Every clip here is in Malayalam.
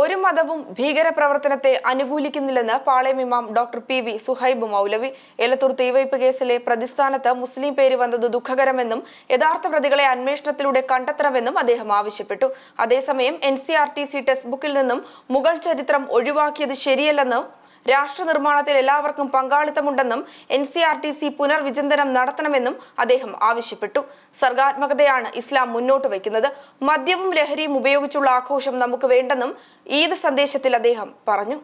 ഒരു മതവും ഭീകരപ്രവർത്തനത്തെ അനുകൂലിക്കുന്നില്ലെന്ന് പാളയം ഇമാം ഡോക്ടർ പി വി സുഹൈബ് മൗലവി. എലത്തൂർ തീവയ്പ് കേസിലെ പ്രതിസ്ഥാനത്ത് മുസ്ലിം പേര് വന്നത് ദുഃഖകരമെന്നും യഥാർത്ഥ പ്രതികളെ അന്വേഷണത്തിലൂടെ കണ്ടെത്തണമെന്നും അദ്ദേഹം ആവശ്യപ്പെട്ടു. അതേസമയം എൻ ടെക്സ്റ്റ് ബുക്കിൽ നിന്നും മുഗൾ ചരിത്രം ഒഴിവാക്കിയത് ശരിയല്ലെന്നും രാഷ്ട്ര നിർമ്മാണത്തിൽ എല്ലാവർക്കും പങ്കാളിത്തമുണ്ടെന്നും N C R T C പുനർവിചിന്തനം നടത്തണമെന്നും അദ്ദേഹം ആവശ്യപ്പെട്ടു. സർഗാത്മകതയാണ് ഇസ്ലാം മുന്നോട്ട് വയ്ക്കുന്നത്. മദ്യവും ലഹരിയും ഉപയോഗിച്ചുള്ള ആഘോഷം നമുക്ക് വേണ്ടെന്നും ഈദ് സന്ദേശത്തിൽ അദ്ദേഹം പറഞ്ഞു.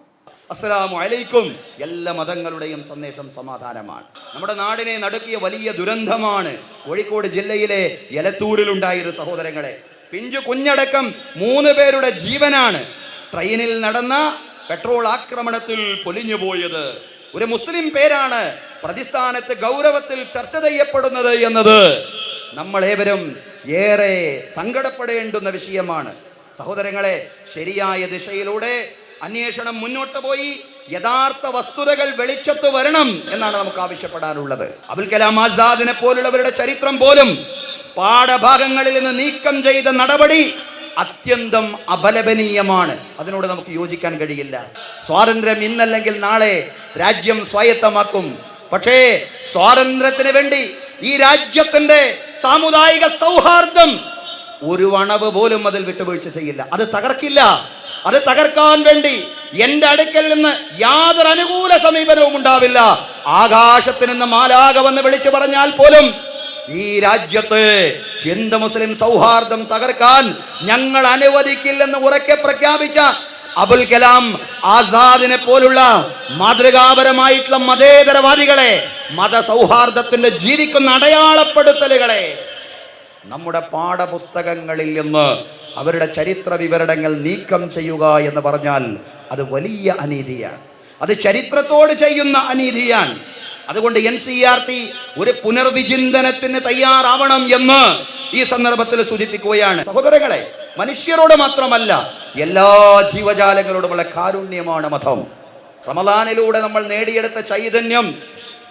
അസ്സലാമു അലൈക്കും. എല്ലാ മതങ്ങളുടെയും സന്ദേശം സമാധാനമാണ്. നമ്മുടെ നാടിനെ നടുക്കിയ വലിയ ദുരന്തമാണ് കോഴിക്കോട് ജില്ലയിലെ എലത്തൂരിലുണ്ടായത് സഹോദരങ്ങളെ. പിഞ്ചു കുഞ്ഞടക്കം മൂന്ന് പേരുടെ ജീവനാണ്. ട്രെയിനിൽ നടന്ന പെട്രോൾ ആക്രമണത്തിൽ പൊലിഞ്ഞുപോയത് ഒരു മുസ്ലിം പേരാണ് പ്രതിസ്ഥാനത്ത് ഗൗരവത്തിൽ ചർച്ച ചെയ്യപ്പെടുന്നത് എന്നത്. നമ്മളേവരും ഏറെ സങ്കടപ്പെടേണ്ടുന്ന വിഷയമാണ്. സഹോദരങ്ങളെ ശരിയായ ദിശയിലൂടെ അന്വേഷണം മുന്നോട്ട് പോയി യഥാർത്ഥ വസ്തുതകൾ വെളിച്ചത്ത് വരണം എന്നാണ് നമുക്ക് ആവശ്യപ്പെടാനുള്ളത്. അബുൽ കലാം ആസാദിനെ പോലുള്ളവരുടെ ചരിത്രം പോലും പാഠഭാഗങ്ങളിൽ നിന്ന് നീക്കം ചെയ്ത നടപടി അത്യന്തം അപലപനീയമാണ്. അതിനോട് നമുക്ക് യോജിക്കാൻ കഴിയില്ല. സ്വാതന്ത്ര്യം ഇന്നല്ലെങ്കിൽ നാളെ രാജ്യം സ്വായത്തമാക്കും. പക്ഷേ സ്വാതന്ത്ര്യത്തിന് വേണ്ടി ഈ രാജ്യത്തിന്റെ സാമുദായിക സൗഹാർദ്ദം ഒരു വണവ് പോലും അതിൽ വിട്ടുവീഴ്ച ചെയ്യില്ല. അത് തകർക്കില്ല. അത് തകർക്കാൻ വേണ്ടി എന്റെ അടുക്കൽ നിന്ന് യാതൊരു അനുകൂല സമീപനവും ഉണ്ടാവില്ല. ആകാശത്ത് നിന്ന് മാലാക വന്ന് വിളിച്ചു പറഞ്ഞാൽ പോലും ഈ രാജ്യത്ത് ഹിന്ദു മുസ്ലിം സൗഹാർദ്ദം തകർക്കാൻ ഞങ്ങൾ അനുവദിക്കില്ലെന്ന് ഉറക്കെ പ്രഖ്യാപിച്ച അബുൽ കലാം ആസാദിനെ പോലുള്ള മാതൃകാപരമായിട്ടുള്ള മതേതരവാദികളെ മത മതസൗഹാർദ്ദത്തിന്റെ ജീവിക്കുന്ന അടയാളപ്പെടുത്തലുകളെ നമ്മുടെ പാഠപുസ്തകങ്ങളിൽ നിന്ന് അവരുടെ ചരിത്ര വിവരണങ്ങൾ നീക്കം ചെയ്യുക എന്ന് പറഞ്ഞാൽ അത് വലിയ അനീതിയാണ്. അത് ചരിത്രത്തോട് ചെയ്യുന്ന അനീതിയാണ്. അതുകൊണ്ട് എൻ സി ആർ ടി ഒരു പുനർവിചിന്തനത്തിന് തയ്യാറാവണം എന്ന് ഈ സന്ദർഭത്തിൽ സൂചിപ്പിക്കുകയാണ്. സഹോദരങ്ങളെ മനുഷ്യരോട് മാത്രമല്ല എല്ലാ ജീവജാലങ്ങളോടുമുള്ള കാരുണ്യമാണ് മതം. റമദാനിലൂടെ നമ്മൾ നേടിയെടുത്ത ചൈതന്യം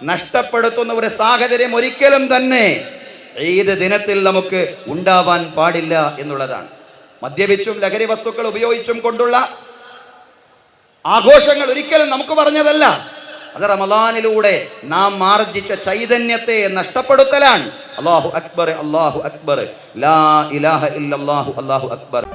നഷ്ടപ്പെടുത്തുന്ന ഒരു സാഹചര്യം ഒരിക്കലും തന്നെ ഏത് ദിനത്തിൽ നമുക്ക് ഉണ്ടാവാൻ പാടില്ല എന്നുള്ളതാണ്. മദ്യപിച്ചും ലഹരി വസ്തുക്കൾ ഉപയോഗിച്ചും കൊണ്ടുള്ള ആഘോഷങ്ങൾ ഒരിക്കലും നമുക്ക് പറഞ്ഞതല്ല. അത് റമദാനിലൂടെ നാം മാർജിച്ച ചൈതന്യത്തെ നഷ്ടപ്പെടുത്തലാണ്. അള്ളാഹു അക്ബർ അള്ളാഹു അക്ബർ. ലാ ഇലാഹ ഇല്ലാഹു അള്ളാഹു അക്ബർ.